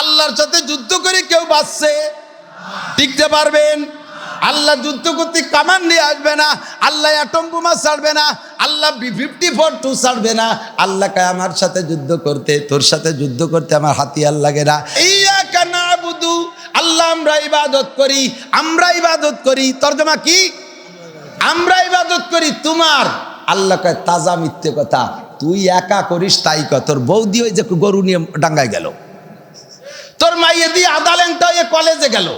আল্লাহর সাথে যুদ্ধ করে কেউ বাঁচছে? টিকতে পারবেন? আল্লাহ যুদ্ধ করতে কামান নিয়ে আসবে না। আল্লাহ অ্যাটম বোমা ছাড়বে না। আল্লাহ বি ফিফটি ফোর টু ছাড়বে না। আল্লাহকে আমার সাথে যুদ্ধ করতে, তোর সাথে যুদ্ধ করতে আমার হাতিয়ার লাগে না। ইয়াকা নাবুদু, আল্লাহ আমরা ইবাদত করি, আমরা ইবাদত করি। তর্জমা কি? আমরা ইবাদত করি। তোমার? আল্লাহ কয়, তাজা মিথ্যে কথা। তুই একা করিস তাই কয় তোর বৌদি ওই যে গরু নিয়ে ডাঙ্গায় গেল। তোর মাইয়ে দিয়ে আদালেনটা ওই কলেজে গেল।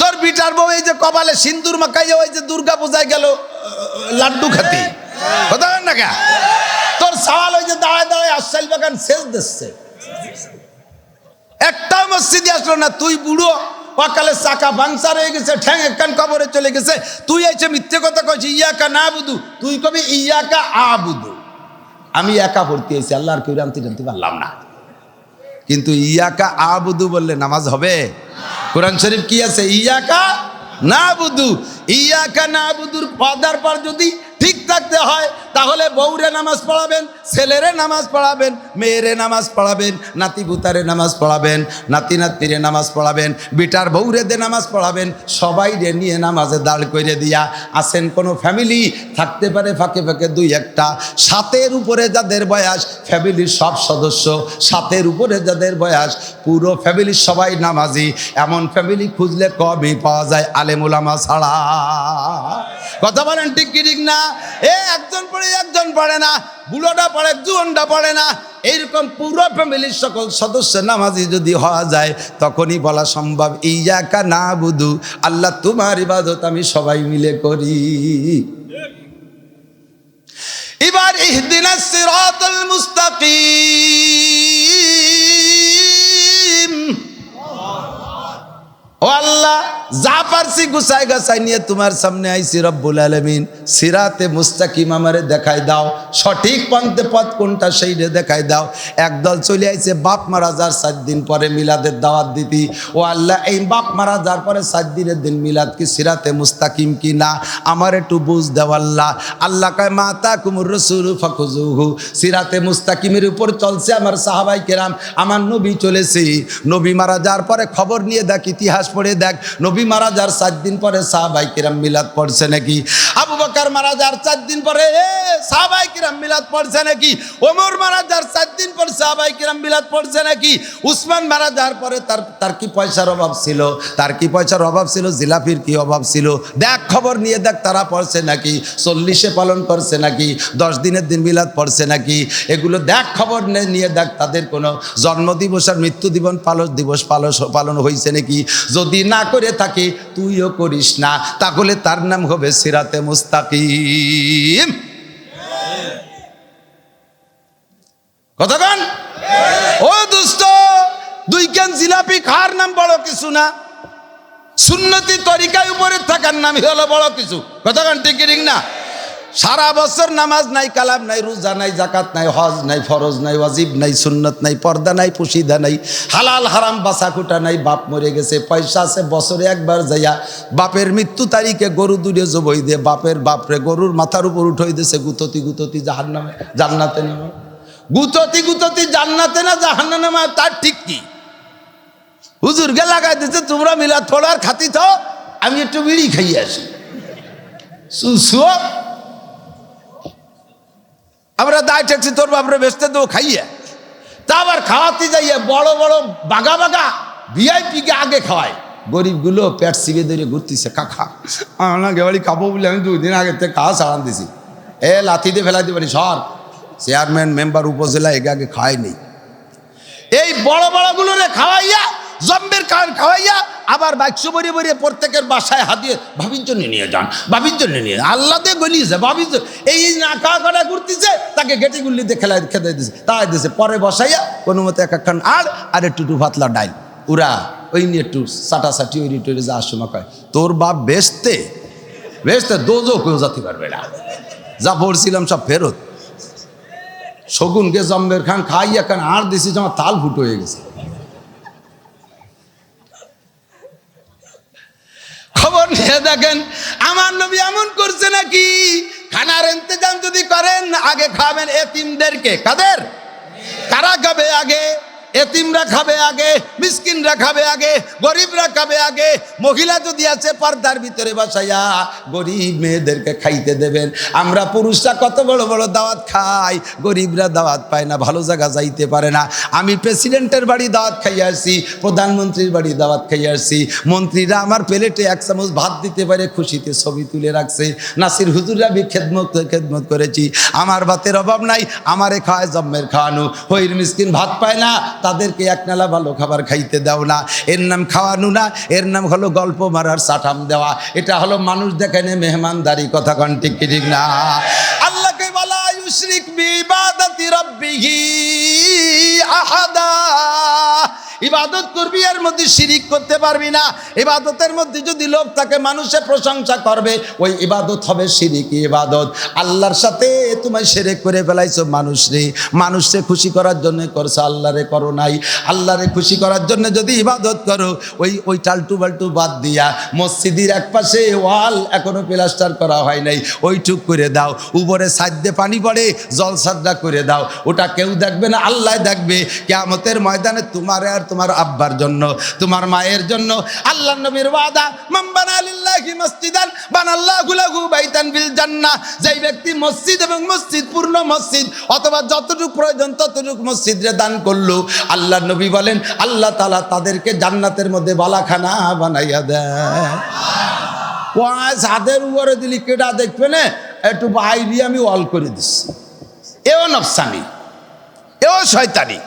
তোর বিটার বউ এই যে কপালে সিন্দুর মাখাইয়া ওই যে দুর্গা পূজায় গেল, লাড্ডু খাতি। কথা না কা? তোর সওয়াল ওই যে দাঁড়ায় দাঁড়ায় আশাইল বাগান শেষ দিচ্ছে। একটাও মসজিদে আসলো না, তুই বুড়ো, অকালে চাকা পাংচার হয়ে গেছে, ঠ্যাং একখান কবরে চলে গেছে। তুই এসে মিথ্যে কথা কইছি ইয়াকা না বুধু তুই কবি ইয়াকা আ বুধু আমি একা ভর্তি হয়েছি আল্লাহর কেউ জানতে জানতে পারলাম না। কিন্তু ইয়াকা আবুদু বললে নামাজ হবে? কোরআন শরীফ কি আছে? ইয়াকা না বুধু ইয়াকা না বুধুর পদার পর যদি ঠিক থাকতে হয়, তাহলে বউরে নামাজ পড়াবেন, ছেলেরে নামাজ পড়াবেন, মেয়েরে নামাজ পড়াবেন নাতি ভুতারে নামাজ পড়াবেন, নাতি নাতিরে নামাজ পড়াবেন, বিটার বউরে দে নামাজ পড়াবেন সবাই রে নিয়ে নামাজে দাঁড় করে দিয়া। আসেন কোনো ফ্যামিলি? থাকতে পারে ফাঁকে ফাঁকে দুই একটা। সাতের উপরে যাদের বয়স, ফ্যামিলির সব সদস্য। সাতের উপরে যাদের বয়স, পুরো ফ্যামিলির সবাই নামাজি। এমন ফ্যামিলি খুঁজলে কমই পাওয়া যায় আলেমুলামা ছাড়া? কথা বলেন ঠিক কি ঠিক না? এ, একজন পড়ে একজন পড়ে না। বুড়োটা পড়ে জুয়নটা পড়ে না। এইরকম পুরো ফ্যামিলির সকল সদস্য নামাজি যদি হওয়া যায়, তখনই বলা সম্ভব এই ইয়াকা না বুধু আল্লাহ তোমার ইবাদত আমি সবাই মিলে করি। এবার ইহদিনা সিরাতাল মুস্তাকিম। যা পারছি গুছাই গাছাই নিয়ে তোমার সামনে আইছি রব্বুল আলমিন। সিরাতে মুস্তাকিম আমারে দেখাই দাও। সঠিক পন্থে পথ কোনটা সেইটা দেখাই দাও। একদল চলে আইছে, বাপ মারা যার সাত দিন পরে মিলাদের দাওয়াত দিতি। ও আল্লাহ, এই বাপ মারা যার পরে সাত দিনের দিন মিলাদ কি সিরাতে মুস্তাকিম কি না? আমার একটু বুঝ দেও আল্লাহ। আল্লাহ কয়, মাতা কুমুর রসুল ফখুজুহু সিরাতে মুস্তাকিমের উপর চলছে আমার সাহাবাই কেরাম। আমার নবী চলেছে। নবী মারা যাওয়ার পরে খবর নিয়ে দেখ, ইতিহাস পড়ে দেখ। নবী মারা যার চার দিন পরে সাহাবাই কিরাম মিলাদ পড়ছে নাকি? আবু বাকার মারা যার চার দিন পরে কিরাম মিলাদ পড়ছে নাকি? ওমর মারা যাওয়ার চার দিন পর সাহাবাই কিরাম মিলাদ পড়ছে নাকি? উসমান মারা যাওয়ার পরে তার তার কি পয়সার অভাব ছিল? তার কি পয়সার অভাব ছিল? জিলাপির কি অভাব ছিল? দেখ খবর নিয়ে দেখ তারা পড়ছে নাকি? চল্লিশে পালন করছে নাকি? দশ দিনের দিন মিলাদ পড়ছে নাকি? এগুলো দেখ খবর নিয়ে দেখ তাদের কোনো জন্মদিবস আর মৃত্যু দিবস পালন দিবস পালন পালন হয়েছে নাকি? যদি না করে থাকে, তুইও করিস না। তাহলে তার নাম হবে সিরাতে মুস্তাকিম। কথা ও দুষ্ট, দুই কেন জিলাপি খাওয়ার নাম বড় কিছু না? সুন্নতি তরিকায় উপরে থাকার নামই হলো বড় কিছু। কথা কন না? সারা বছর নামাজ নাই, কালাম নাই, রোজা নাই জাকাত নাই, হজ নাই, ফরজ নাই, ওয়াজিব নাই, সুন্নত নাই, পর্দা নাই, পুশিদা নাই, হালাল হারাম বাসাকুটা নাই, বাপ মরে গেছে, পয়সা আছে, বছরে একবার যাইয়া বাপের মৃত্যু তারিখে গরু দূরে জবই দিয়ে বাপের বাপরে গরুর মাথার উপর উঠই দিছে, গুততি গুততি জাহার নামে জান্নাতে নামে। গুততি গুততি জান্নাতে না জাহান্না নামে তার ঠিক কি? হুজুরকে লাগাই দিতে তোমরা মিলা থোড়ার খাতি তো আমি একটু বিড়ি খাইয়ে আসি। আমরা দায় ঠেকছি, তোর বাপরে বেচতে দেবো, খাইয়ে। তা আবার খাওয়াতে যাইয়ে বড় বড় বাগা বাগা ভিআইপিকে আগে খাওয়ায়। গরিবগুলো পেট সিবে ধরে ঘুরতেছে, কাকা। আমরা গেবাড়ি খাব বলে আমি দুই দিন আগে থেকে খাওয়া ছাড়ান দিছি। এ, লাথি দিয়ে ফেলাই দিবারি সর। চেয়ারম্যান, মেম্বার উপজেলা একে আগে খাওয়াই নেই এই বড় বড়গুলো রে খাওয়াইয়া, জম্বের কান খাওয়াইয়া, আবার বাক্স বরিয়ে বরিয়ে প্রত্যেকের বাসায় হাতিয়ে ভাবির জন্য নিয়ে যান ভাবির জন্য নিয়ে। আল্লাহ দিয়ে গলিয়েছে ভাবির এই না খাওয়া খাওয়া ঘুরতেছে, তাকে গেটি গুল্লিতে খেলাই খেতে দিছে, তাই দিছে। পরে বসাইয়া কোনো মতে এক একখান আর আর একটু টু পাতলা ডাইল। উরা ওই নিয়ে একটু সাটাসাটি ওই টুরি যা সময় কয়। তোর বাপ বেচতে বেচতে দোজো কেউ যাতে পারবে না। যা পড়ছিলাম সব ফেরত। শগুনকে জম্বের খান খাইয়া খান আর দিছি আমার তাল ফুটো হয়ে গেছে। খবর নিয়ে দেখেন, আমার নবী এমন করছে নাকি? খানার ইন্তজাম যদি করেন, আগে খাবেন এতিমদেরকে। কাদের? কারা খাবে আগে? এতিমরা খাবে আগে, মিসকিনরা খাবে আগে, গরিবরা খাবে আগে, মহিলা যদি আছে পর্দার ভিতরে বসাইয়া গরিব মেয়েদেরকে খাইতে দেবেন। আমরা পুরুষরা কত বড় বড় দাওয়াত খাই, গরিবরা দাওয়াত পায় না, ভালো জায়গা যাইতে পারে না। আমি প্রেসিডেন্টের বাড়ি দাওয়াত খাইয়ে আসছি, প্রধানমন্ত্রীর বাড়ি দাওয়াত খাইয়ে আসছি। মন্ত্রীরা আমার প্লেটে এক চামচ ভাত দিতে পারে, খুশিতে ছবি তুলে রাখছে। নাসির হুজুরা আমি খেদমত খেদমত করেছি। আমার ভাতের অভাব নাই, আমারে খায় জম্মের খাওয়ানো। হইর মিসকিন ভাত পায় না তাদেরকে এক নালা ভালো খাবার খাইতে দাও না। এর নাম খাওয়ানো না, এর নাম হলো গল্প মারার সাঠাম দেওয়া। এটা হলো মানুষ দেখানে মেহমানদারি, কথা কন ঠিক ঠিক না? আল্লাহকে বলা ইউশরিক বিবাদাতি রাব্বিহি আহাদা। ইবাদত করবি, এর মধ্যে শিরিক করতে পারবি না। ইবাদতের মধ্যে যদি লোক তাকে মানুষে প্রশংসা করবে, ওই ইবাদত হবে শিরিক ইবাদত। আল্লাহর সাথে তোমায় সেরেক করে ফেলাইছো মানুষ রে। মানুষকে খুশি করার জন্য করছ আল্লাহরে করো নাই। আল্লাহরে খুশি করার জন্য যদি ইবাদত করো, ওই ওই টালটু বাল্টু বাদ দিয়া মসজিদের এক পাশে ওয়াল এখনও প্লাস্টার করা হয় নাই। ওইটুক করে দাও। উপরে সাদ্যে পানি পড়ে জল সাদ্দা করে দাও। ওটা কেউ দেখবে না আল্লাহ দেখবে। কেয়ামতের ময়দানে তোমার আর তোমার আব্বার জন্য তোমার মায়ের জন্য। আল্লাহ নবীর ওয়াদা মাম্বানা লিল্লাহি মসজিদান বানাল্লাহু লাহু বাইতান বিল জান্নাহ। যেই ব্যক্তি মসজিদ এবং মসজিদ পূর্ণ মসজিদ অথবা যতটুকু প্রয়োজন ততটুকু মসজিদে দান করল আল্লাহ নবী বলেন আল্লাহ তাআলা তাদেরকে জান্নাতের মধ্যে বালাখানা বানাইয়া দেয় ছাদের উপরে দিলি কেটা দেখবে না? একটু বাইরে আমি অল করে দিচ্ছি এও নফসানি, এও শয়তানি।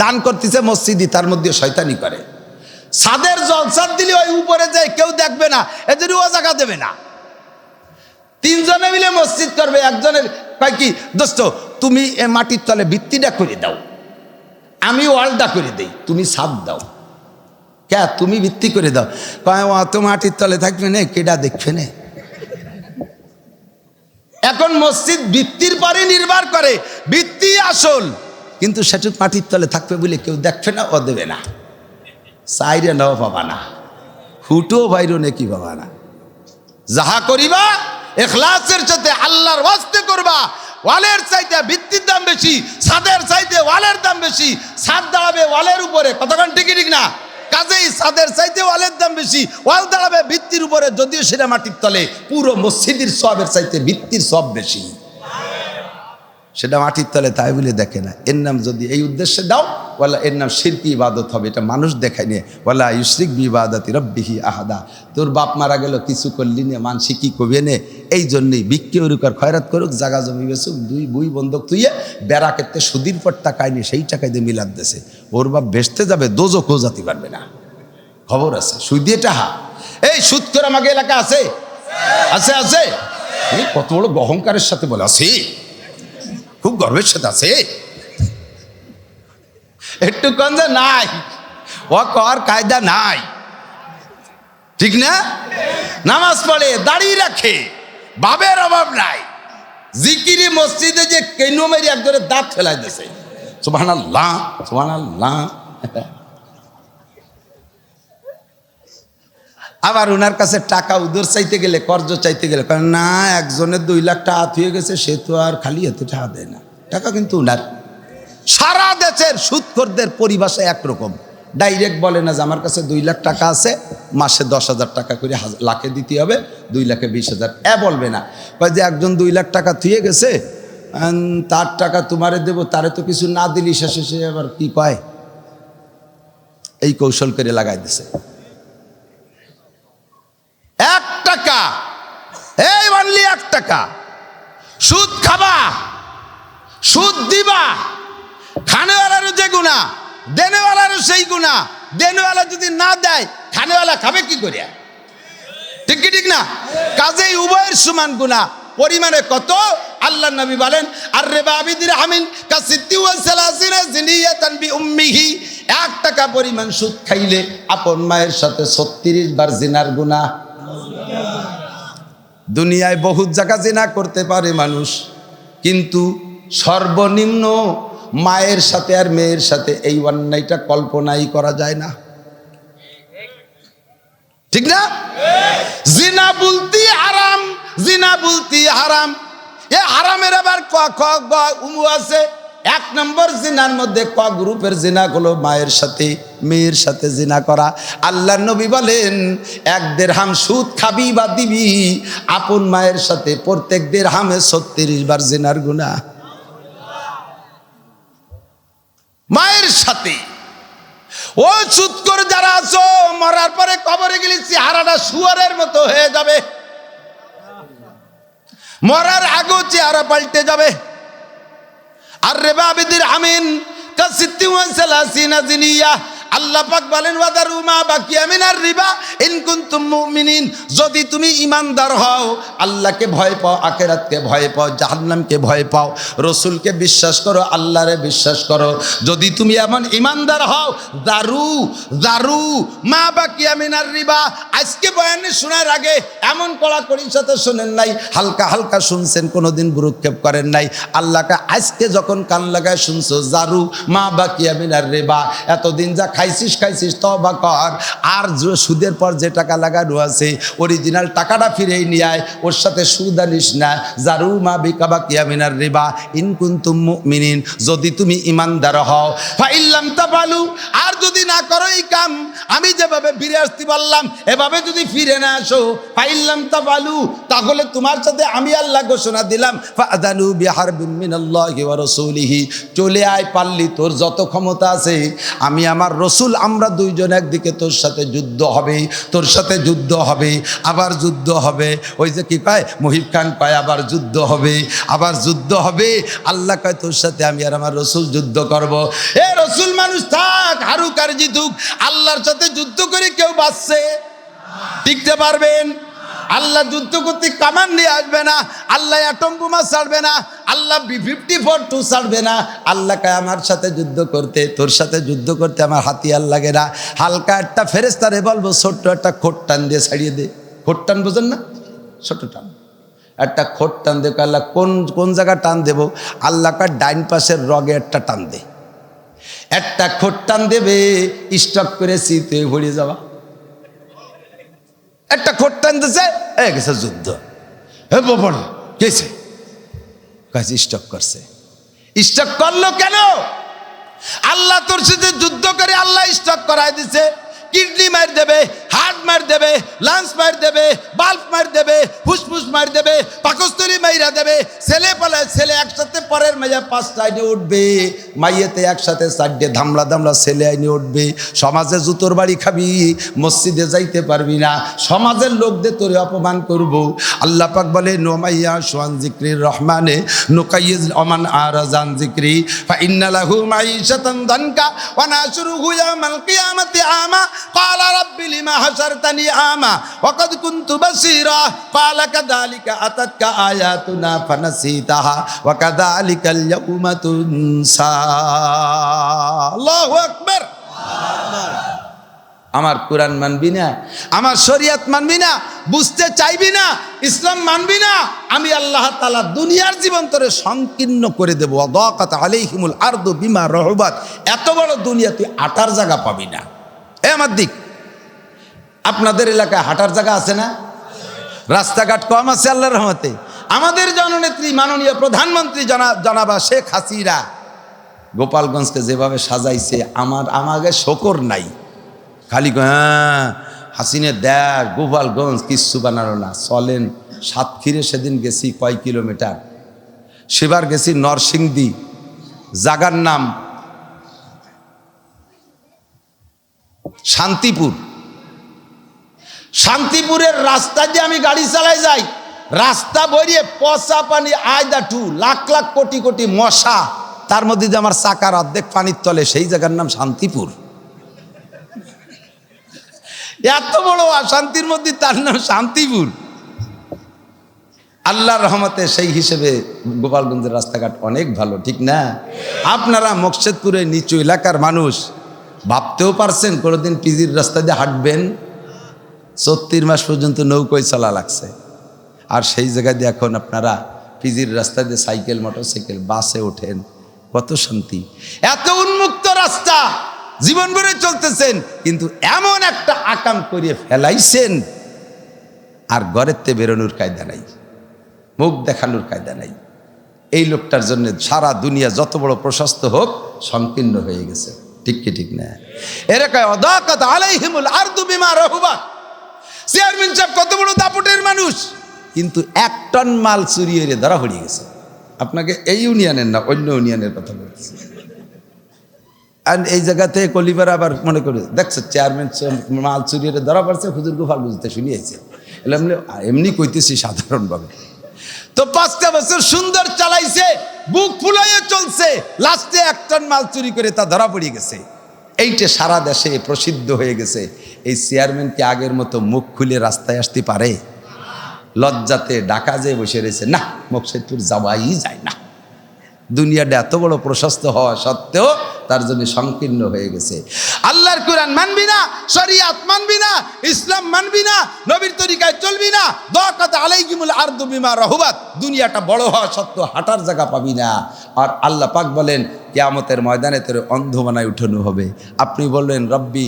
দান করতেছে মসজিদি তার মধ্যে শয়তানি করে। সাদের জলসাদ দিলে ওই উপরে যায়, কেউ দেখবে না এদের ও জায়গা দেবে না। তিনজনে মিলে মসজিদ করবে, একজনের কয় কি, দোস্ত, তুমি এ মাটির তলে ভিত্তিটা করে দাও। আমি ওয়ালটা করে দেই, তুমি সাদ দাও। কে, তুমি ভিত্তি করে দাও। কয় অত মাটির তলে থাকবে না, কেডা দেখবে না? এখন মসজিদ বৃত্তির পরে নির্ভর করে বৃত্তি আসল। কিন্তু সেটুক মাটির তলে থাকবে বলে কেউ দেখবে না ও দেবে না। সাইরে নাও পাবা না হুটো বাইরো নাকি পাবা না যাহা করিবা, এখলাসের সাথে আল্লাহর ওয়াস্তে করবা। ওয়ালের চাইতে ভিত্তির দাম বেশি ছাদের চাইতে ওয়ালের দাম বেশি। ছাদ দাঁড়াবে ওয়ালের উপরে। কতক্ষণ ঠিকই ঠিক না? কাজেই সাদের চাইতে ওয়ালের দাম বেশি। ওয়াল দাঁড়াবে ভিত্তির উপরে, যদিও সেটা মাটির তলে। পুরো মসজিদের সবের চাইতে ভিত্তির সব বেশি। সেটা মাটির তলে তাই বলে দেখে না। এর নাম যদি এই উদ্দেশ্যে দাও বলা এর নাম শিরকি ইবাদত হবে, এটা মানুষ দেখায় নিয়ে বলা ইউসরিক বিবাদতি রব্বিহি আহাদা। তোর বাপ মারা গেল, কিছু করলি নে মানসি কি কবে নে। এই জন্যই বিক্রি উরুকার খয়রাত করুক, জাগা জমি বেসুক দুই বুই বন্ধক তুইয়ে বেড়া ক্ষেত্রে সুদীর পর টাকায় নিয়ে সেই টাকায় দিয়ে মিলাদ দেশে ওর বাপ বেসতে যাবে, দোজো যাতে পারবে না। খবর আছে সুদিয়ে টাহা এই সুদ করে আমাকে এলাকা আছে? আছে আছে? কত বড় অহংকারের সাথে বলে, আছে? খুব গর্বের সাথে আছে। একটু কন্দ নাই। ও কর কায়দা নাই। ঠিক না? নামাজ পড়ে দাঁড়িয়ে রাখে বাবের অভাব নাই। জিকিরি মসজিদে যে কেন মেরি একজনের দাঁত ফেলাই দিছে। সুবাহ আল্লাহ সুবাহ আল্লাহ আবার ওনার কাছে টাকা উদর চাইতে গেলে কর্জ চাইতে গেলে কয়, না একজনের দুই লাখ টাকা হয়ে গেছে সে তো আর খালি এত টাকা দেয় না। টাকা কিন্তু ওনার সারা দেশের সুদখোরদের পরিভাষা একরকম। ডাইরেক্ট বলে না যে আমার কাছে দুই লাখ টাকা আছে মাসে দশ হাজার টাকা করে লাখে দিতে হবে দুই লাখে বিশ হাজার। এ বলবে না। কয় যে একজন দুই লাখ টাকা থুয়ে গেছে তার টাকা তোমারে দেবো তারে তো কিছু না দিলি শেষে সে আবার কি কয়? এই কৌশল করে লাগাই দিছে। টাকা। এই অনলি এক টাকা। সুদ খাবা, সুদ দিবা। খানেওয়ালারও যে গুণা, দেনেওয়ালারও সেই গুণা। দেনেওয়ালা যদি না দেয়, খানেওয়ালা খাবে কি করিয়া ঠিক কি ঠিক না? কাজেই উভয়ের সমান গুণা। পরিমাণে কত? আল্লাহ নবী বলেন আর রে বাবিদির আমিন উম্মিহি এক টাকা পরিমাণ সুদ খাইলে আপন মায়ের সাথে 36 বার জিনার গুনাহ দুনিয়ায় বহুত জায়গা জিনা করতে পারে মানুষ, কিন্তু সর্বনিম্ন মায়ের সাথে আর মেয়ের সাথে এই অন্যায়টা কল্পনাই করা যায় না। ঠিক না? জিনা বলতি হারাম, জিনা বলতি হারাম। এ হারামের আবার ক উমু আছে। এক নম্বর জিনার মধ্যে ক গ্রুপের জিনা হলো মায়ের সাথে, মেয়ের সাথে জিনা করা। আল্লাহ নবী বলেন, এক দেড়হাম সুদ খাবি বা দিবি, আপন মায়ের সাথে প্রত্যেক দেড়হামে ছত্রিশ বার জিনার গুণা মায়ের সাথে। ও সুদ করে যারা আছো, মরার পরে কবরে গেলে চেহারাটা শুয়ারের মতো হয়ে যাবে। মরার আগেও চেহারা পাল্টে যাবে। আর রেবা আবিদির আমিন কাসিত্তি ওয়া সালাসিনা জিনিয়া। আল্লাহ পাক বলেন, ওয়াদারু মা বাকি রিবা মুমিনিন। যদি তুমি ইমানদার হও, আল্লাহকে ভয় পাও, আখেরাতকে ভয় পাও, জাহান্নামকে ভয় পাও, রসুলকে বিশ্বাস করো, আল্লাহরে বিশ্বাস করো। যদি তুমি এমন ইমানদার হও, দারু দারু মা বাকি রিবা, আজকে বয়ানে শোনার আগে এমন কড়াকড়ির সাথে শোনেন নাই, হালকা হালকা শুনছেন, কোনোদিন ভ্রুক্ষেপ করেন নাই। আল্লাহকে আজকে যখন কান লাগায় শুনছো জারু মা বাকি আমিনার রেবা, এতদিন যা খাইছিস খাইছিস তবা কর। আর সুদের পর যে টাকা লাগানো আছে অরিজিনাল টাকাটা ফিরেই নিয়ে ওর সাথে সুদ আনিস না। জারু মা বিকা বাকি আমিনার রেবা ইনকুন্তুম মিনিন যদি তুমি ইমানদার হও। ফাইল্লাম তাবালু আর যদি না করো এই কাম, আমি যেভাবে ফিরে আসতে পারলাম, এভাবে যদি ফিরে না আসো, ফাইল্লাম তাবালু তাহলে তোমার সাথে আমি আল্লাহ ঘোষণা দিলাম ফাদানু বিহার মিনাল্লাহি ওয়া চলে আয় পারলি তোর যত ক্ষমতা আছে, আমি আমার রসুল আমরা দুইজন একদিকে, তোর সাথে যুদ্ধ হবে তোর সাথে যুদ্ধ হবে আবার যুদ্ধ হবে। ওই যে কি কয়? মহিব খান কয়, আবার যুদ্ধ হবে আবার যুদ্ধ হবে আল্লাহ কয়, তোর সাথে আমি আর আমার রসুল যুদ্ধ করব। এ রসুল মানুষ থাক, হারুক আর জিতুক, আল্লাহর সাথে যুদ্ধ করে কেউ বাঁচছে। টিকতে পারবেন? আল্লাহ যুদ্ধ করতে কামান নিয়ে আসবে না, আল্লাহ অ্যাটম বোমা ছাড়বে না, আল্লাহ বি ফিফটি ফোর টু ছাড়বে না। আল্লাহকে আমার সাথে যুদ্ধ করতে, তোর সাথে যুদ্ধ করতে আমার হাতিয়ার লাগে না। হালকা একটা ফেরেস্তারে বলব ছোট্ট একটা খোট টান দিয়ে ছাড়িয়ে দে। খোট টান বোঝেন না? ছোট টান। একটা খোট টান দেবো আল্লাহ, কোন কোন জায়গা টান দেবো? আল্লাহকার ডাইন পাশের রগে একটা টান দে। একটা খোট টান দেবে, স্টক করে শীতে ভরে যাওয়া। একটা খোট টানতেছে এ গেছে যুদ্ধ। হে বাবা গেছে। কাজ স্টক করছে। স্টক করল কেন? আল্লাহ তোর সাথে যুদ্ধ করে আল্লাহ স্টক করাই দিছে। কিডনি মার দেবে হাট মার দেবে লাঞ্চ মার দেবে বাল্ব মার দেবে, ফুসফুস মার দেবে পাকস্তরি মাইরা দেবে। ছেলে পালায় ছেলে একসাথে পরের মেয়ে পাঁচ আইনে উঠবে, মাইয়েতে একসাথে চারটে ধামলা ধামলা ছেলে আইনে উঠবে। সমাজে জুতোর বাড়ি খাবি, মসজিদে যাইতে পারবি না। সমাজের লোকদের তোর অপমান করব। আল্লাহ পাক বলে, নো মাইয়া, সোয়ান জিক্রি রহমানে নোকাইজ অমান আর জান জিক্রি। ফাইন্নালাহু মাইশাতান দানকা, ওয়া নাসুরুহু ইয়ামাল কিয়ামাতি আমা ক্বালা রাব্বি লিমা হাসারতানি আমা, ওয়াকাদ কুনতু বাসীরা আতাতকা আয়াতুনা ফানাসিতাহা ইয়াউমা তুনসা। আল্লাহু আকবার। আমার কোরআন মানবি না, আমার শরিয়াত মানবি না, বুঝতে চাইবি না, ইসলাম মানবি না, আমি আল্লাহ তালা দুনিয়ার জীবন তোরে সংকীর্ণ করে দেবো। অদকাত আলিহিমুল আর্দ বিমা রহবাত। এত বড় দুনিয়া তুই আটার জায়গা পাবি না। এ আমার দিক। আপনাদের এলাকায় হাঁটার জায়গা আছে না? রাস্তাঘাট কম আছে আল্লাহর রহমতে। আমাদের জননেত্রী, মাননীয় প্রধানমন্ত্রী জনা জনাবা শেখ হাসিরা গোপালগঞ্জকে যেভাবে সাজাইছে, আমার আমাকে শকর নাই। খালি হ্যাঁ হাসিনে দেখ, গোপালগঞ্জ কিচ্ছু বানালো না। চলেন, সাতক্ষীরে সেদিন গেছি কয় কিলোমিটার। সেবার গেছি নরসিংদী। জাগার নাম শান্তিপুর। শান্তিপুরের রাস্তা দিয়ে আমি গাড়ি চালাই যাই, রাস্তা বইয়ে পচা পানি আয়দাটু লাখ লাখ কোটি কোটি মশা। তার মধ্যে যে আমার চাকার অর্ধেক পানির তলে, সেই জায়গার নাম শান্তিপুর। এত বড় অশান্তির মধ্যে তার নাম শান্তিপুর। আল্লাহর রহমতে সেই হিসেবে গোপালগঞ্জের রাস্তাঘাট অনেক ভালো, ঠিক না? আপনারা মকসেদপুরের নিচু এলাকার মানুষ, ভাবতেও পারছেন কোনোদিন পিজির রাস্তা দিয়ে হাঁটবেন? চত্রিশ মাস পর্যন্ত নৌকোয় চলা লাগছে। আর সেই জায়গায় দিয়ে এখন আপনারা পিজির রাস্তা দিয়ে সাইকেল, মোটরসাইকেল, বাসে ওঠেন। কত শান্তি। এত উন্মুক্ত রাস্তা জীবন ভরে চলতেছেন, কিন্তু এমন একটা আকাম করিয়ে ফেলাইছেন, আর ঘরের তে বেরোনোর কায়দা নাই, মুখ দেখানোর কায়দা নাই। এই লোকটার জন্য সারা দুনিয়া যত বড় প্রশস্ত হোক, সংকীর্ণ হয়ে গেছে। ঠিক কি ঠিক না? এরা কয়, অদাকাত আলাইহিমুল আরদু বিমা রহুবা। চেয়ারম্যান সাহেব কত বড় দাপটের মানুষ। কিন্তু এক টন মাল চুরি হয়ে ধরা পড়িয়ে গেছে। আপনাকে এই ইউনিয়নের না, অন্য ইউনিয়নের কথা বলতেছি। আর এই জায়গাতে কলিবার আবার মনে করে, দেখছ চেয়ারম্যান মাল চুরি হয়ে ধরা পড়ছে, হুজুর গুফার বুঝতে শুনিয়েছে। এমনি এমনি কইতেছি সাধারণভাবে। তো পাঁচটা বছর সুন্দর চালাইছে, বুক ফুলাইয়ে চলছে, লাস্টে এক টন মাল চুরি করে তা ধরা পড়ে গেছে। এইটা সারা দেশে প্রসিদ্ধ হয়ে গেছে। এই চেয়ারম্যান কি আগের মতো মুখ খুলে রাস্তায় আসতে পারে? লজ্জাতে ডাকা যে বসে রয়েছে। না মুখ সেতুর যাওয়াই যায় না। দুনিয়াটা এত বড় প্রশস্ত হওয়া সত্ত্বেও তার জন্য সংকীর্ণ হয়ে গেছে। আল্লাহর কোরআন মানবি না, শরিয়াত মানবি না, ইসলাম মানবি না, নবীর তরিকায় চলবি না। দকাত আলাইকিমুল আরদু বিমা রহবাত। দুনিয়াটা বড় হওয়া সত্ত্বেও হাঁটার জায়গা পাবি না। আর আল্লাহ পাক বলেন, কিয়ামতের ময়দানে তোর অন্ধ বানায় উঠানো হবে। আপনি বললেন, রব্বি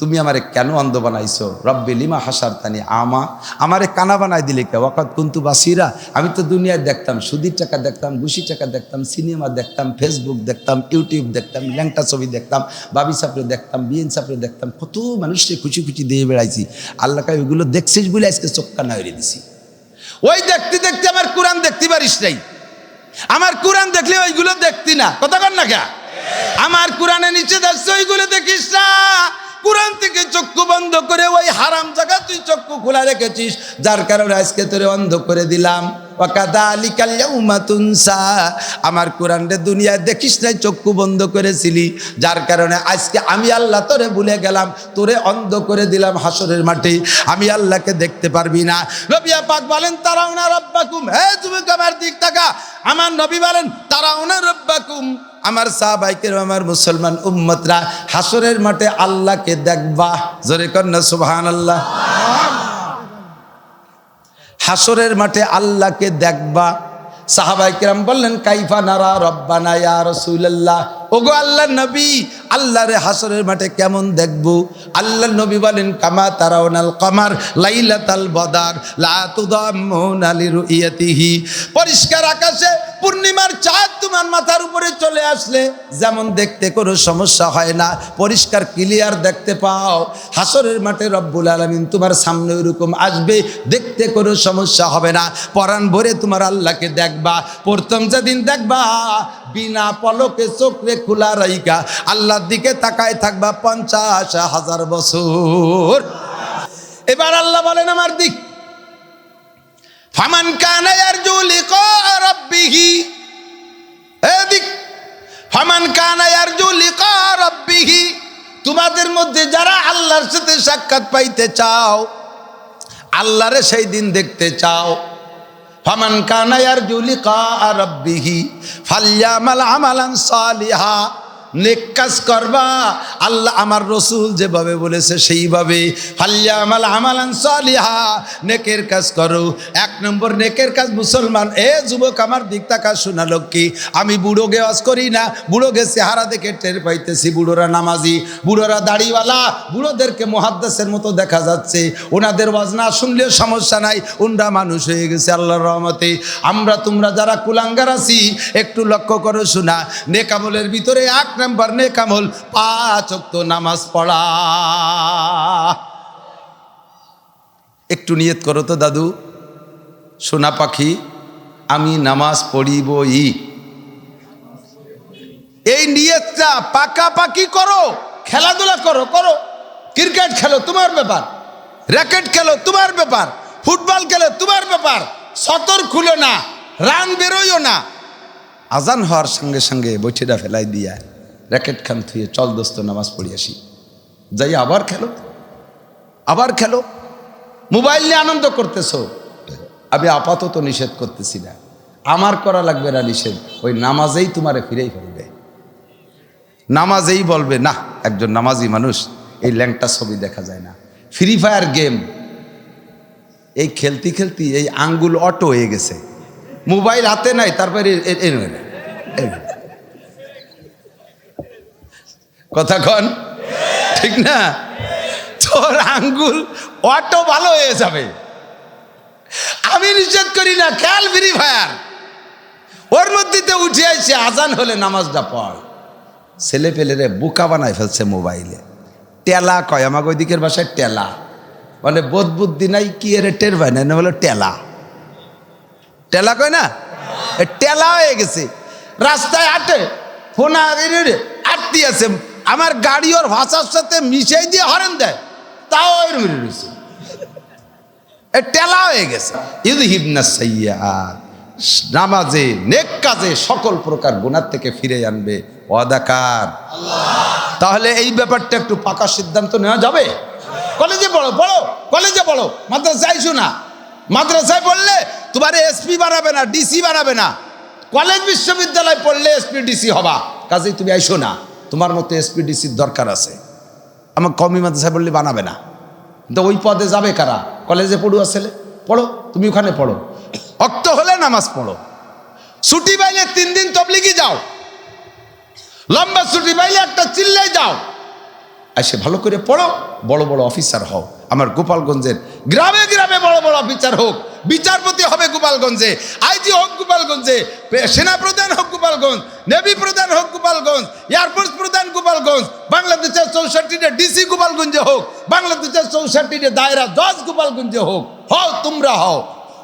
তুমি আমারে কেন অন্ধ বানাইছো? রব্বি, লিমা হাসার তানি আমা। আমারে কানা বানাই দিলে কে? ওয়াকাত কুন্তু বাসিরা। আমি তো দুনিয়ায় দেখতাম, সুদির টাকা দেখতাম গুশি টাকা দেখতাম, সিনেমা দেখতাম, ফেসবুক দেখতাম, ইউটিউব দেখতাম, ল্যাংটা ছবি দেখতাম, বাবি সাপড়ে দেখতাম, বিএন সাপড়ে দেখতাম, কত মানুষকে খুশি খুশি দিয়ে বেড়াইছি। আল্লাহ কাই ওইগুলো দেখছিস বলে আজকে চোখটা না হয়ে দিছি। ওই দেখতে দেখতে আমার কোরআন দেখতে পারিস নাই। আমার কোরআন দেখলে ওইগুলো দেখতি না। কথা কর না কে? আমার কোরআনে নিচে দেখছে ওইগুলো দেখিস না। কোরআন থেকে চক্ষু বন্ধ করে ওই হারাম জায়গা তুই চক্ষু খোলা রেখেছিস, যার কারণে আজকে তোরে অন্ধ করে দিলাম। আমার কোরআনরে দুনিয়ায় দেখিস নাই, চক্ষু বন্ধ করেছিলি, যার কারণে আজকে আমি আল্লাহ তোরে ভুলে গেলাম, তোরে অন্ধ করে দিলাম হাসরের মাঠে। আমি আল্লাহকে দেখতে পারবি না। রবিয়া পাক বলেন তারা ওনার রব্বাকুম। হে তুমি আমার দিক টাকা আমার নবী বলেন তারা ওনার রব্বাকুম। আমার সাহ বাইকের আমার মুসলমান উম্মতরা, হাসরের মাঠে আল্লাহকে দেখবা। জোরে কন্যা সুবহান আল্লাহ হাসরের মাঠে আল্লাহকে দেখবা। সাহাবাই কিরাম বললেন, কাইফা নারা রব্বানা ইয়া রাসূলুল্লাহ। ওগো আল্লাহ নবী, আল্লাহরে হাসরের মাঠে কেমন দেখব? আল্লাহ নবী বলেন, কামা তারাউনাল কমার লাইলাতাল বদার, লা তুদাম্মুনা লিরুইয়াতিহি। পরিষ্কার আকাশে পূর্ণিমার চাঁদ তোমার মাথার উপরে চলে আসলে, যেমন দেখতে কোনো সমস্যা হয় না। পরিষ্কার ক্লিয়ার দেখতে পাও। হাসরের মাঠে রব্বুল আলমিন তোমার সামনে ওরকম আসবে, দেখতে কোনো সমস্যা হবে না। পরাণ ভরে তোমার আল্লাহকে দেখবা। প্রথম যেদিন দেখবা, বিনা পলকে চোখরে খোলা রাইকা আল্লাহর দিকে তাকায় থাকবা পঞ্চাশ হাজার বছর। এবার আল্লাহ বলেন, আমার দিক। ফামান কানা ইয়ারজু লিকা রাব্বিহি। এদিক ফামান কানা ইয়ারজু লিকা তোমাদের মধ্যে যারা আল্লাহর সাথে সাক্ষাৎ পাইতে চাও, আল্লাহরে সেই দিন দেখতে চাও। ফামান কানা জুলিকা আর রাব্বিহি ফালইয়ামাল আমালান সালিহা। নেক কাজ করবা। আল্লাহ আমার রসুল যেভাবে বলেছে সেইভাবে। ফাল্লা আমাল আমালান সালিহা, নেকের কাজ করো। এক নম্বর নেকের কাজ মুসলমান, এ যুবক আমার দিক তাকা শোনা লক্ষ্মী, আমি বুড়ো গেওয়াজ করি না বুড়ো গে চেহারা দেখে টের পাইতেছি, বুড়োরা নামাজি, বুড়োরা দাড়িওয়ালা, বুড়োদেরকে মহাদ্দাসের মতো দেখা যাচ্ছে। ওনাদের ওয়াজ না শুনলেও সমস্যা নাই, ওনরা মানুষ হয়ে গেছে আল্লাহর রহমতে। আমরা তোমরা যারা কুলাঙ্গার আছি, একটু লক্ষ্য করো শোনা নেকামলের ভিতরে এক নম্বর নেকামল পাঁচ অক্ত নামাজ পড়া। একটু নিয়ত করো তো দাদু। সোনা পাখি, আমি নামাজ পড়িবই। এই নিয়তটা পাকাপাকি করো, খেলাধুলা করো করো। ক্রিকেট খেলো, তোমার ব্যাপার। র্যাকেট খেলো, তোমার ব্যাপার। ফুটবল খেলো, তোমার ব্যাপার। সতর খুলো না, রান বেরোইও না। আজান হওয়ার সঙ্গে সঙ্গে বৈঠিটা ফেলাই দিয়া। র্যাকেট খান থুয়ে চল দোস্ত নামাজ পড়ি আসি যাই আবার খেলো আবার খেলো মোবাইল নিয়ে আনন্দ করতেছো আমি আপাতত নিষেধ করতেছি না আমার করা লাগবে না নিষেধ ওই নামাজেই তোমারে ফিরেই ফেলবে নামাজেই বলবে না একজন নামাজি মানুষ এই ল্যাংটা ছবি দেখা যায় না ফ্রি ফায়ার গেম এই খেলতি খেলতি এই আঙ্গুল অটো হয়ে গেছে মোবাইল হাতে নাই তারপরে এ- এ- এ- এ- এ- কথা কন। ঠিক না? তোর আঙ্গুল অটো ভালো হয়ে যাবে। আমি নিষেধ করি না, খেয়াল ফ্রি ফায়ার ওর মধ্যেতে উঠে আসছে আজান হলে নামাজটা পড়। ছেলে পেলেরে বুকা বানায় ফেলছে মোবাইলে। টেলা কয়, আমাকে ওই দিকের বাসায় টেলা। মানে বোধ বুদ্ধি নাই, কি এর টের পায় না? বলে, টেলা। টেলা কয় না? টেলা হয়ে গেছে। রাস্তায় আটে ফোন আটতি আছে। আমার গাড়ি ওর ভাষার সাথে মিশাই দিয়ে হরেন দেয়। তাও রয়েছে। এ টেলা হয়ে গেছে। নামাজে, নেক কাজে সকল প্রকার গুণার থেকে ফিরে আনবে। অদাকার তাহলে এই ব্যাপারটা একটু পাকা সিদ্ধান্ত নেওয়া যাবে? কলেজে পড়ো পড়ো, কলেজে পড়ো। মাদ্রাসায় শোনা মাদ্রাসায় পড়লে তোমার এসপি বানাবে না, ডিসি বানাবে না। কলেজ বিশ্ববিদ্যালয় পড়লে এসপি, ডিসি হবা। কাজেই তুমি আইসো না। তোমার মতো এসপি ডিসির দরকার আছে। আমার কমি মাদ্রাসায় বললে বানাবে না। কিন্তু ওই পদে যাবে কারা? কলেজে পড়ুয়া ছেলে? পড়ো, তুমি ওখানে পড়ো। অক্ত হলে নামাজ পড়ো। ছুটি পাইলে তিন দিন তবলিগি যাও। লম্বা ছুটি পাইলে একটা চিল্লাই যাও। এসে ভালো করে পড়ো, বড় বড় অফিসার হও। আমার গোপালগঞ্জের গ্রামে গ্রামে বড় বড় অফিসার হোক। বিচারপতি হবে গোপালগঞ্জে, আইজি হোক গোপালগঞ্জে, সেনাপ্রধান হোক গোপালগঞ্জ, নেভি প্রধান হোক গোপালগঞ্জ, এয়ারফোর্স প্রধান গোপালগঞ্জ, বাংলাদেশের চৌষট্টিটা ডিসি গোপালগঞ্জে হোক, বাংলাদেশের চৌষট্টিটা দায়রা দশ গোপালগঞ্জে হোক, হও তোমরা হও।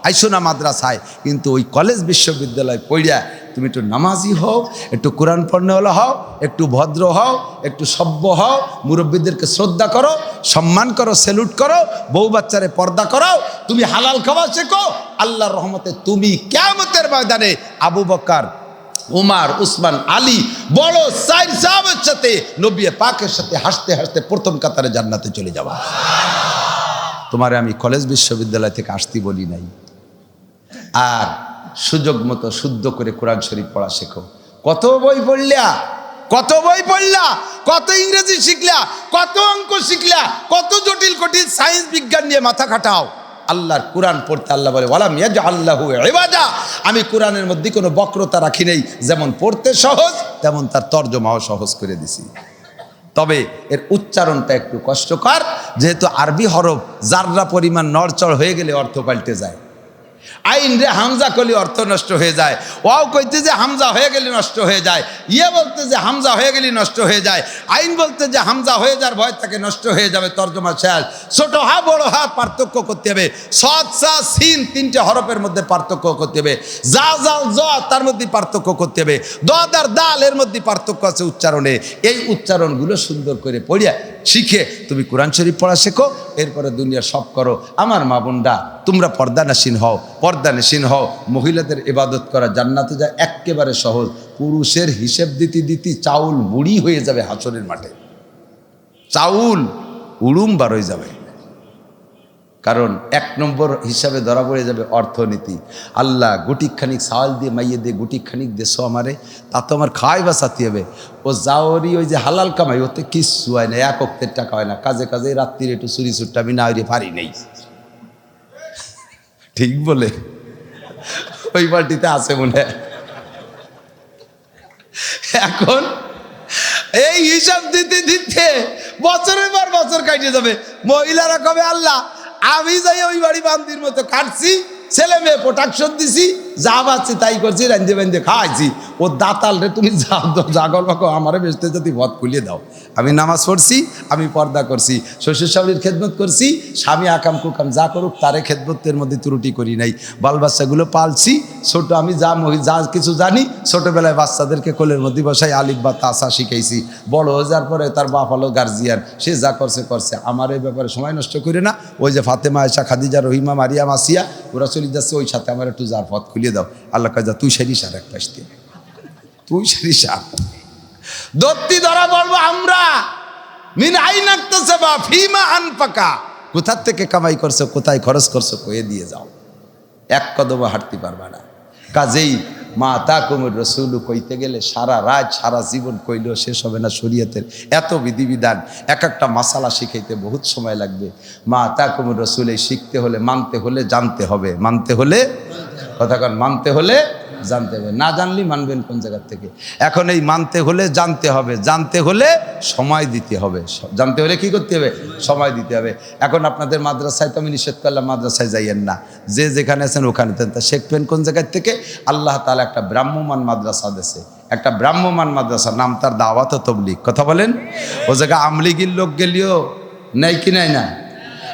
আইসো না মাদ্রাসায়, কিন্তু ওই কলেজ বিশ্ববিদ্যালয় পড়িয়া তুমি একটু নামাজি হও, একটু কোরআন পড়নেওয়ালা হও, একটু ভদ্র হও, একটু সভ্য হও, মুরব্বীদেরকে শ্রদ্ধা করো, সম্মান করো সেলুট করো, বউ বাচ্চারে পর্দা করো তুমি হালাল খাওয়া শেখো, আল্লাহর রহমতে তুমি কেমতের ময়দানে আবু বকার, উমার, উসমান, আলী, বড় সাইর সাহেবের সাথে, নবী পাকের সাথে হাসতে হাসতে প্রথম কাতারে জান্নাতে চলে যাওয়া তোমারে আমি কলেজ বিশ্ববিদ্যালয় থেকে আসতে বলি নাই। আর সুযোগ মতো শুদ্ধ করে কোরআন শরীফ পড়া শেখো। কত বই পড়লা? কত বই পড়লা? কত ইংরেজি শিখলা? কত অঙ্ক শিখলা? কত জটিল কঠিন সায়েন্স বিজ্ঞান নিয়ে মাথা খাটাও। আল্লাহর কোরআন পড়তে আল্লাহ বলে বলাম ইয়াজ আল্লাহ আমি কোরআনের মধ্যে কোনো বক্রতা রাখি নেই। যেমন পড়তে সহজ, তেমন তার তর্জমাও সহজ করে দিছি। তবে এর উচ্চারণটা একটু কষ্টকর। যেহেতু আরবি হরফ যাররা পরিমাণ নড়চড় হয়ে গেলে অর্থ পাল্টে যায়। আইন রে হামজা করলে অর্থ নষ্ট হয়ে যায়। ওয়াও কইতে যে হামজা হয়ে গেলে নষ্ট হয়ে যায়। ইয়ে বলতে যে হামজা হয়ে গেলে নষ্ট হয়ে যায়। আইন বলতে যে হামজা হয়ে যাওয়ার ভয় থাকে নষ্ট হয়ে যাবে, তর্জমা শেষ। ছোট হা, বড় হা, পার্থক্য করতে হবে। সৎ, সা, সিন তিনটে হরফের মধ্যে পার্থক্য করতে হবে। যা যা, জ, তার মধ্যে পার্থক্য করতে হবে। দ আর দাল এর মধ্যে পার্থক্য আছে উচ্চারণে। এই উচ্চারণগুলো সুন্দর করে পড়িয়া শিখে তুমি কোরআন শরীফ পড়া শেখো, এরপরে দুনিয়া সব করো। আমার মা বোনরা, তোমরা পর্দা নাসীন হও পর্দা নাসীন হও। মহিলাদের ইবাদত করা জান্নাতে যা একেবারে সহজ। পুরুষের হিসেব দিতে দিতে চাউল মুড়ি হয়ে যাবে হাসরের মাঠে। চাউল উড়ুম বার হয়ে যাবে। কারণ এক নম্বর হিসাবে ধরা পড়ে যাবে অর্থনীতি। আল্লাহ গুটি খানিক সাওয়াল দিয়ে মাইয়ে দিয়ে গুটি খানিক দেশো আমারে, তা তো আমার খাওয়াই বাঁচাতে হবে। ও যাওয়ারই ওই যে হালাল কামাই, ওতে কিচ্ছু হয় না, এক অক্তের টাকা হয় না। কাজে কাজে রাত্রির একটু চুরি চুরটা আমি না পারি নেই। ঠিক বলে? ওই পার্টিতে আছে মনে। এখন এই হিসাব দিতে দিতে বছরের পর বছর কাটিয়ে যাবে। মহিলারা কবে আল্লাহ আমি যাই ওই বাড়ি বান্দির মতো কাটছি, ছেলে মেয়ে প্রোটাকশন দিছি, যা পাচ্ছি তাই করছি রান্ধে বান্ধে খাওয়াইছি ও দাতাল রে তুমি যা জাগল বাকো আমারে বেসতে যদি ভদ খুলিয়ে দাও। আমি নামাজ পড়ছি, আমি পর্দা করছি, শ্বশুর শাশুড়ির খেদমত করছি, স্বামী আকাম কুকাম যা করুক, তারে খেদমতের মধ্যে ত্রুটি করি নাই। বাল বাচ্চাগুলো পালছি, ছোট আমি যা যা কিছু জানি, ছোটবেলায় বাচ্চাদেরকে কোলের মধ্যে বসাই আলিফ বা তাসা শিখাইছি। বড় হয়ে যাওয়ার পরে তার বাপ হলো গার্জিয়ান, সে যা করছে করছে। আমার এই ব্যাপারে সময় নষ্ট করে না। ওই যে ফাতেমা আয়সা খাদিজা, রহিমা মারিয়া মাসিয়া ওরা চলে যাচ্ছে, ওই সাথে আমার একটু যার পথ খুলিয়ে দাও। আল্লাহ কাজা তুই সেরি সার এক পাশ দিয়ে তুই সেরি সার দত্তি ধরা বলব আমরা। মিন আইনাক্তছে বা ফিমা আনপাকা কোথার থেকে কামাই করছ, কোথায় খরচ করছ, কয়ে দিয়ে যাও। এক কদম হাঁটতে পারবা না। কাজেই মা তা কুমুর রসুল কইতে গেলে সারা রাত, সারা জীবন কইলেও শেষ হবে না শরীয়তের এত বিধিবিধান। এক একটা মশালা শিখাইতে বহুত সময় লাগবে। মা তা কুমুর রসুল এই শিখতে হলে, মানতে হলে জানতে হবে। মানতে হলে, কথা কন, মানতে হলে জানতে হবে। না জানলে মানবেন কোন জায়গার থেকে। এখন এই মানতে হলে জানতে হবে। জানতে হলে সময় দিতে হবে। জানতে হলে কি করতে হবে? সময় দিতে হবে। এখন আপনাদের মাদ্রাসায় তো আমি নিষেধ করলাম, মাদ্রাসায় যাইয়েন না। যে যেখানে আছেন ওখানে তা শিখবেন কোন জায়গার থেকে? আল্লাহ তালা একটা ব্রাহ্মমান মাদ্রাসা দেশে একটা ব্রাহ্মমান মাদ্রাসা, নাম তার দাওয়াত তবলিক কথা বলেন? ও জায়গায় আমলিগির লোক গেলিও নেই কি নাই না?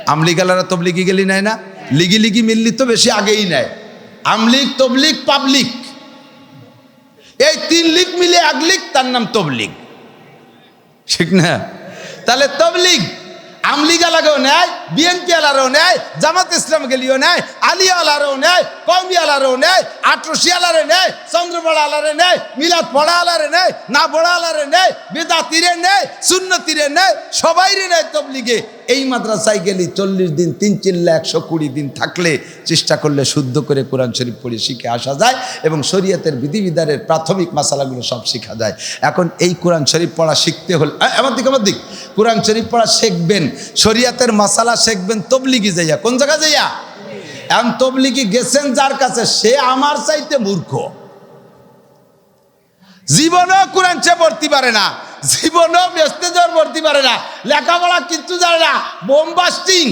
আমলিগালারা তবলিগি গেলি নেয় না? লিগি লিগি মিললি তো বেশি আগেই নেয়। আমলিগ তবলিক পাবলিক এই তিন লিগ মিলে এক লিগ, তার নাম তবলিগ। ঠিক না? তাহলে তবলিগ, আমলিগা আলাগেও নেয় বিএনপি আলারও নেয়, জামাত ইসলাম গেলিও নেয়, আলী আলারও নেয় কৌমি আলারও নেয় আটরশি আলারে নেয় চন্দ্রপড়া আলারে নেয়, মিলাদ পড়া আলারে নেয় না পড়া আলারে নেয় বেদা তীরে নেয় শূন্য তীরে নেয়, সবাইরে নেয় তবলিগে। এই মাদ্রাসায় গেলি চল্লিশ দিন, তিন চিল্লা একশো কুড়ি দিন থাকলে চেষ্টা করলে শুদ্ধ করে কোরআন শরীফ পড়ে শিখে আসা যায় এবং শরীয়তের বিধিবিধানের প্রাথমিক মশালাগুলো সব শেখা যায়। এখন এই কোরআন শরীফ পড়া শিখতে হলে আমার দিক আমার দিক। কোরআন শরীফ পড়া শিখবেন, শরীয়তের মশালা শিখবেন তবলিগি যাইয়া। কোন জায়গা যাইয়া? এখন তবলিগি গেছেন যার কাছে, সে আমার চাইতে মূর্খ। জীবনেও কোরআন সে পড়তে পারে না, জীবনেও ব্যস্ত জ্বর পড়তে পারে না, লেখাপড়া কিচ্ছু জানে না বোমবাস্টিং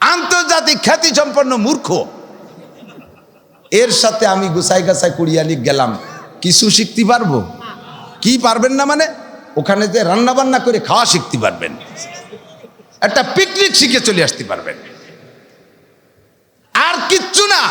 আন্তর্জাতিক খ্যাতি সম্পন্ন মূর্খ। এর সাথে আমি গুসাই গাছাই কুড়িয়ালি গেলাম। কিছু শিখতে পারব? কি পারবেন না মানে? ওখানে যে রান্না বান্না করে খাওয়া শিখতে পারবেন। একটা পিকনিক শিখে চলে আসতে পারবেন। আর কিচ্ছু না।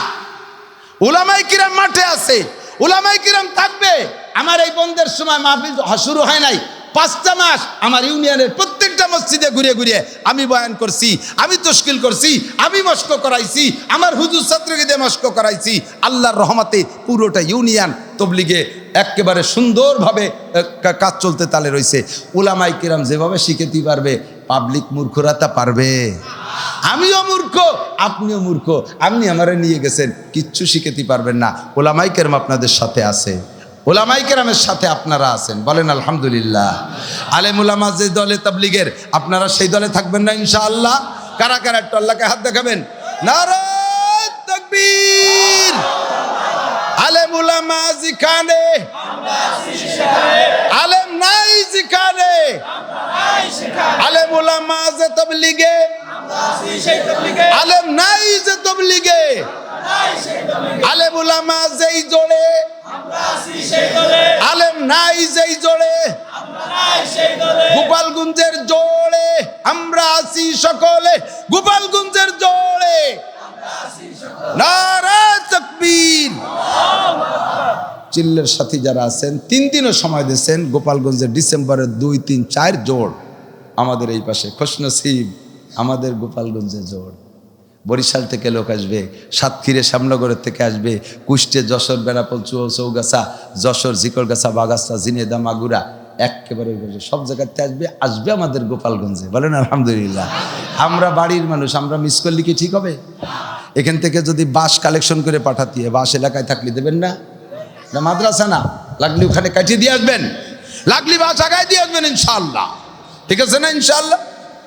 উলামাই কিরাম মাঠে আছে। উলামাই কিরাম থাকবে। আমার এই বন্ধের সময় মাহফিল শুরু হয় নাই। পাঁচটা মাস আমার ইউনিয়নের প্রত্যেকটা মসজিদে ঘুরে ঘুরে আমি বয়ান করছি, আমি তশকিল করছি, আমি মস্ক করাইছি, আমার হুজুর ছাত্রকে মস্ক করাইছি। আল্লাহর রহমতে পুরোটা ইউনিয়ন তবলিগে একেবারে সুন্দরভাবে কাজ চলতে তালে রয়েছে উলামাই কিরাম যেভাবে শিখেতে পারবে পাবলিক মূর্খরা তা পারবে। আমিও মূর্খ, আপনিও মূর্খ, আপনি আমারে নিয়ে গেছেন, কিচ্ছু শিখেতে পারবেন না। ওলামাই কেরাম আপনাদের সাথে আছে। ওলামাই কেরামের সাথে আপনারা আছেন, বলেন আলহামদুলিল্লাহ। আলেম উলামা যে দলে তাবলিগের, আপনারা সেই দলে থাকবেন না ইনশাআল্লাহ। কারা কারা একটু আল্লাহকে হাত দেখাবেন? নারায় তাকবীর! আলেম উলামা যেখানে আলেম নাই যেখানে আলেম উলামা যে তবলিগে। আলেম নাই যে তবলিগে। আলেম উলামা যেই জোড়ে আলেম নাই যেই জোড়ে গোপালগঞ্জের জোড়ে আমরা আছি সকলে গোপালগঞ্জের নারায় চিল্লের সাথী যারা আছেন, তিন দিনও সময় দিয়েছেন গোপালগঞ্জের ডিসেম্বরের দুই, তিন, চার জোড়। আমাদের এই পাশে খোশনসিব আমাদের গোপালগঞ্জে জোড়। বরিশাল থেকে লোক আসবে, সাতক্ষীরে শ্যামনগরের থেকে আসবে কুষ্টে যশোর বেড়াপল চুয়ো চৌগাছা, যশোর, জিকরগাছা, বাগাছা জিনেদা মাগুরা। একেবারে সব জায়গাতে আসবে আসবে আমাদের গোপালগঞ্জে। বলেন, আলহামদুলিল্লাহ। আমরা বাড়ির মানুষ, আমরা মিস করলি কি ঠিক হবে? এখান থেকে যদি বাস কালেকশন করে পাঠাতে, বাস এলাকায় থাকলে দেবেন না? না মাদ্রাসা না? লাগলি ওখানে কাটিয়ে দিয়ে আসবেন? লাগলি বাস আগায় দিয়ে আসবেন ইনশাল্লাহ ঠিক আছে না ইনশাল্লাহ